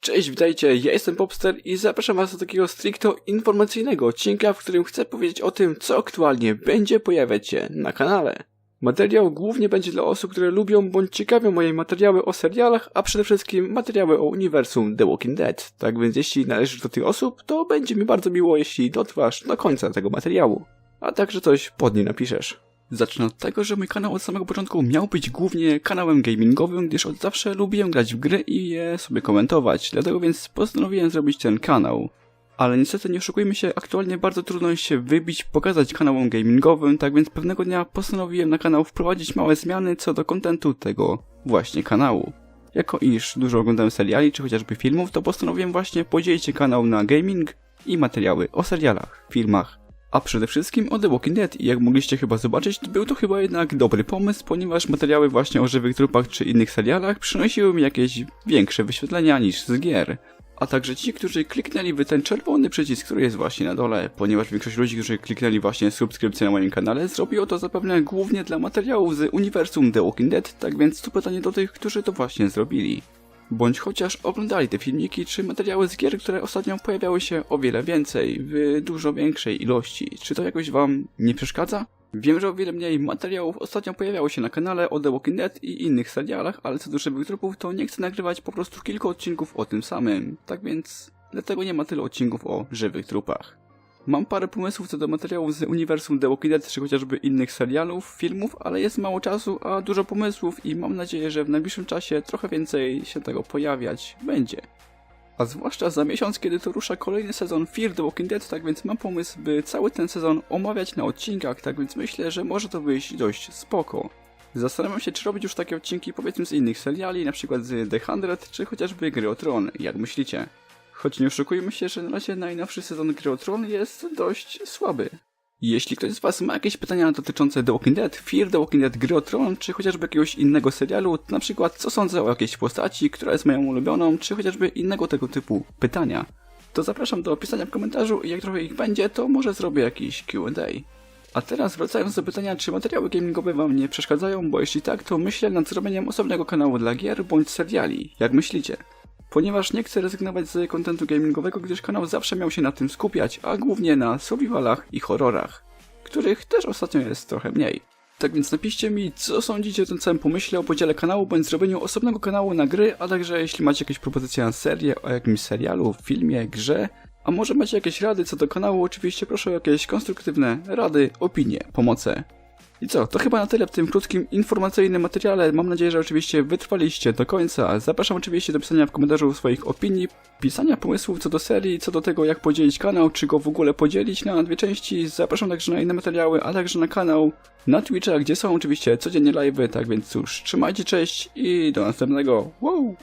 Cześć, witajcie, ja jestem Popster i zapraszam was do takiego stricto informacyjnego odcinka, w którym chcę powiedzieć o tym, co aktualnie będzie pojawiać się na kanale. Materiał głównie będzie dla osób, które lubią bądź ciekawią moje materiały o serialach, a przede wszystkim materiały o uniwersum The Walking Dead. Tak więc jeśli należysz do tych osób, to będzie mi bardzo miło, jeśli dotrwasz do końca tego materiału. A także coś pod nim napiszesz. Zacznę od tego, że mój kanał od samego początku miał być głównie kanałem gamingowym, gdyż od zawsze lubiłem grać w gry i je sobie komentować, dlatego więc postanowiłem zrobić ten kanał. Ale niestety nie oszukujmy się, aktualnie bardzo trudno się wybić, pokazać kanałom gamingowym, tak więc pewnego dnia postanowiłem na kanał wprowadzić małe zmiany co do kontentu tego właśnie kanału. Jako iż dużo oglądałem seriali czy chociażby filmów, to postanowiłem właśnie podzielić kanał na gaming i materiały o serialach, filmach, a przede wszystkim o The Walking Dead i jak mogliście chyba zobaczyć, był to chyba jednak dobry pomysł, ponieważ materiały właśnie o żywych trupach czy innych serialach przynosiły mi jakieś większe wyświetlenia niż z gier. A także ci, którzy kliknęli w ten czerwony przycisk, który jest właśnie na dole, ponieważ większość ludzi, którzy kliknęli właśnie subskrypcję na moim kanale, zrobiło to zapewne głównie dla materiałów z uniwersum The Walking Dead, tak więc to pytanie do tych, którzy to właśnie zrobili bądź chociaż oglądali te filmiki czy materiały z gier, które ostatnio pojawiały się o wiele więcej, w dużo większej ilości. Czy to jakoś wam nie przeszkadza? Wiem, że o wiele mniej materiałów ostatnio pojawiało się na kanale o The Walking Dead i innych serialach, ale co do żywych trupów to nie chcę nagrywać po prostu kilku odcinków o tym samym. Tak więc dlatego nie ma tyle odcinków o żywych trupach. Mam parę pomysłów co do materiałów z uniwersum The Walking Dead, czy chociażby innych serialów, filmów, ale jest mało czasu, a dużo pomysłów i mam nadzieję, że w najbliższym czasie trochę więcej się tego pojawiać będzie. A zwłaszcza za miesiąc, kiedy to rusza kolejny sezon Fear The Walking Dead, tak więc mam pomysł, by cały ten sezon omawiać na odcinkach, tak więc myślę, że może to wyjść dość spoko. Zastanawiam się, czy robić już takie odcinki powiedzmy z innych seriali, przykład z The Hundred, czy chociażby Gry o Tron, jak myślicie? Choć nie oszukujmy się, że na razie najnowszy sezon Gry Tron jest dość słaby. Jeśli ktoś z Was ma jakieś pytania dotyczące The Walking Dead, Fear The Walking Dead, Gry Tron, czy chociażby jakiegoś innego serialu, na przykład co sądzę o jakiejś postaci, która jest moją ulubioną, czy chociażby innego tego typu pytania, to zapraszam do pisania w komentarzu i jak trochę ich będzie, to może zrobię jakiś Q&A. A teraz wracając do pytania, czy materiały gamingowe Wam nie przeszkadzają, bo jeśli tak, to myślę nad zrobieniem osobnego kanału dla gier bądź seriali. Jak myślicie? Ponieważ nie chcę rezygnować z kontentu gamingowego, gdyż kanał zawsze miał się na tym skupiać, a głównie na survivalach i horrorach, których też ostatnio jest trochę mniej. Tak więc napiszcie mi, co sądzicie o tym całym pomyśle o podziale kanału, bądź zrobieniu osobnego kanału na gry, a także jeśli macie jakieś propozycje na serię, o jakimś serialu, filmie, grze, a może macie jakieś rady co do kanału, oczywiście proszę o jakieś konstruktywne rady, opinie, pomoce. I co, to chyba na tyle w tym krótkim informacyjnym materiale. Mam nadzieję, że oczywiście wytrwaliście do końca. Zapraszam oczywiście do pisania w komentarzu swoich opinii, pisania pomysłów co do serii, co do tego jak podzielić kanał, czy go w ogóle podzielić na dwie części. Zapraszam także na inne materiały, a także na kanał na Twitcha, gdzie są oczywiście codziennie live'y, tak więc cóż, trzymajcie, cześć i do następnego. Wow!